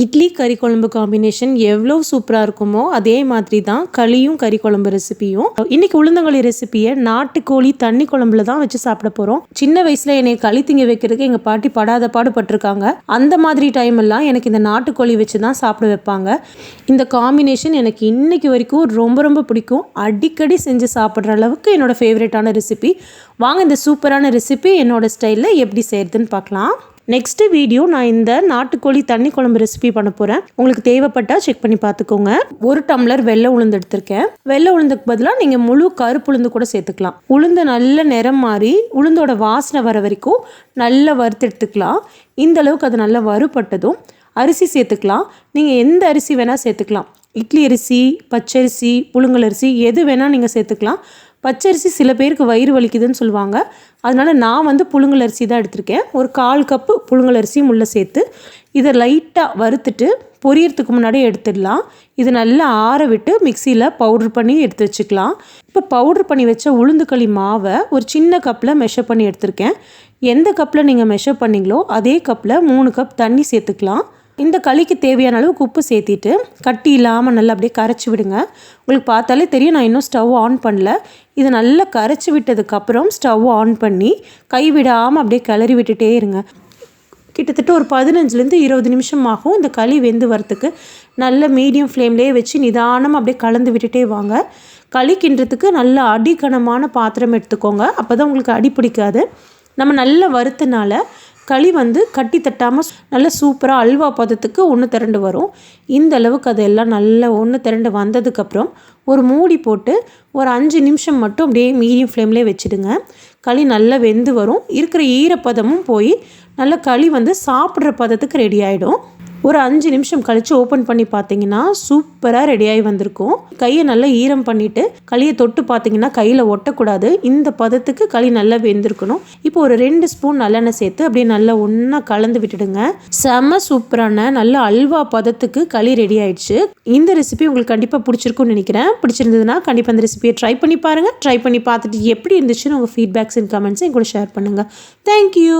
இட்லி கறி குழம்பு காம்பினேஷன் எவ்வளோ சூப்பராக இருக்குமோ அதே மாதிரி தான் களியும் கறி குழம்பு ரெசிபியும் இன்னைக்கு உளுந்தங்களி ரெசிபியை நாட்டுக்கோழி தண்ணி குழம்புல தான் வச்சு சாப்பிட போகிறோம் சின்ன வயசில் என்னை களி திங்க வைக்கிறதுக்கு எங்கள் பாட்டி படாத பாடுபட்டிருக்காங்க. அந்த மாதிரி டைம் எல்லாம் எனக்கு இந்த நாட்டுக்கோழி வச்சு தான் சாப்பிட வைப்பாங்க. இந்த காம்பினேஷன் எனக்கு இன்னைக்கு வரைக்கும் ரொம்ப ரொம்ப பிடிக்கும். அடிக்கடி செஞ்சு சாப்பிட்ற அளவுக்கு என்னோட ஃபேவரட்டான ரெசிபி வாங்க இந்த சூப்பரான ரெசிபி என்னோட ஸ்டைலில் எப்படி செய்யறதுன்னு பார்க்கலாம். நெக்ஸ்ட்டு வீடியோ நான் இந்த நாட்டுக்கோழி தண்ணி குழம்பு ரெசிபி பண்ண போகிறேன் உங்களுக்கு தேவைப்பட்டால் செக் பண்ணி பார்த்துக்கோங்க. ஒரு டம்ளர் வெள்ளை உளுந்து எடுத்திருக்கேன். வெள்ளை உளுந்துக்கு பதிலாக நீங்கள் முழு கருப்பு உளுந்து கூட சேர்த்துக்கலாம். உளுந்து நல்ல நிறம் மாறி உளுந்தோட வாசனை வர வரைக்கும் நல்லா வறுத்து எடுத்துக்கலாம். இந்த அளவுக்கு அது நல்லா வறுபட்டதும் அரிசி சேர்த்துக்கலாம். நீங்கள் எந்த அரிசி வேணால் சேர்த்துக்கலாம். இட்லி அரிசி பச்சரிசி புழுங்கல் அரிசி எது வேணால் நீங்கள் சேர்த்துக்கலாம். பச்சரிசி சில பேருக்கு வயிறு வலிக்குதுன்னு சொல்லுவாங்க. அதனால் நான் வந்து புழுங்கல் அரிசி தான் எடுத்திருக்கேன். ஒரு கால் கப்பு புழுங்கல் அரிசியும் உள்ளே சேர்த்து இதை லைட்டாக வறுத்துட்டு பொரியறதுக்கு முன்னாடி எடுத்துடலாம். இது நல்லா ஆற விட்டு மிக்சியில் பவுட்ரு பண்ணி எடுத்து வச்சுக்கலாம். இப்போ பவுட்ரு பண்ணி வச்ச உளுந்துக்களி மாவை ஒரு சின்ன கப்பில் மெஷர் பண்ணி எடுத்திருக்கேன். எந்த கப்பில் நீங்கள் மெஷர் பண்ணிங்களோ அதே கப்பில் மூணு கப் தண்ணி சேர்த்துக்கலாம். இந்த களிக்கு தேவையான அளவுக்கு உப்பு சேர்த்திட்டு கட்டி இல்லாமல் நல்லா அப்படியே கரைச்சி விடுங்க. உங்களுக்கு பார்த்தாலே தெரியும் நான் இன்னும் ஸ்டவ் ஆன் பண்ணல. இது நல்லா கரைச்சி விட்டதுக்கப்புறம் ஸ்டவ் ஆன் பண்ணி கை விடாமல் அப்படியே கிளறி விட்டுட்டே இருங்க. கிட்டத்தட்ட ஒரு பதினஞ்சுலேருந்து இருபது நிமிஷம் ஆகும். இந்த களி வெந்து வரத்துக்கு நல்ல மீடியம் ஃப்ளேம்லேயே வச்சு நிதானமாக அப்படியே கலந்து விட்டுட்டே வாங்க. களி கிண்டுறதுக்கு நல்ல அடிக்கனமான பாத்திரம் எடுத்துக்கோங்க. அப்போ தான் உங்களுக்கு அடி பிடிக்காது. நம்ம நல்லா வறுத்தனால களி வந்து கட்டி தட்டாமல் நல்லா சூப்பராக அல்வா பதத்துக்கு ஒன்று திரண்டு வரும். இந்த அளவுக்கு அதெல்லாம் நல்லா ஒன்று திரண்டு வந்ததுக்கப்புறம் ஒரு மூடி போட்டு ஒரு அஞ்சு நிமிஷம் மட்டும் அப்படியே மீடியம் ஃப்ளேம்லேயே வச்சுடுங்க. களி நல்லா வெந்து வரும். இருக்கிற ஈரப்பதமும் போய் நல்ல களி வந்து சாப்பிட்ற பதத்துக்கு ரெடி ஆகிடும் ஒரு அஞ்சு நிமிஷம் கழித்து ஓப்பன் பண்ணி பார்த்தீங்கன்னா சூப்பராக ரெடியாகி வந்திருக்கும். கையை நல்லா ஈரம் பண்ணிவிட்டு களியை தொட்டு பார்த்தீங்கன்னா கையில் ஒட்டக்கூடாது. இந்த பதத்துக்கு களி நல்லா வெந்திருக்கணும். இப்போ ஒரு ரெண்டு ஸ்பூன் நல்லெண்ணெய் சேர்த்து அப்படியே நல்லா ஒன்றா கலந்து விட்டுடுங்க. செம்ம சூப்பரான நல்ல அல்வா பதத்துக்கு களி ரெடி ஆயிடுச்சு. இந்த ரெசிபி உங்களுக்கு கண்டிப்பாக பிடிச்சிருக்கும்னு நினைக்கிறேன். பிடிச்சிருந்ததுன்னா கண்டிப்பாக அந்த ரெசிபியை ட்ரை பண்ணி பாருங்கள் ட்ரை பண்ணி பார்த்துட்டு எப்படி இருந்துச்சுன்னு உங்கள் ஃபீட்பேக்ஸ் அண்ட் கமெண்ட்ஸ் என் கூட ஷேர் பண்ணுங்கள் தேங்க்யூ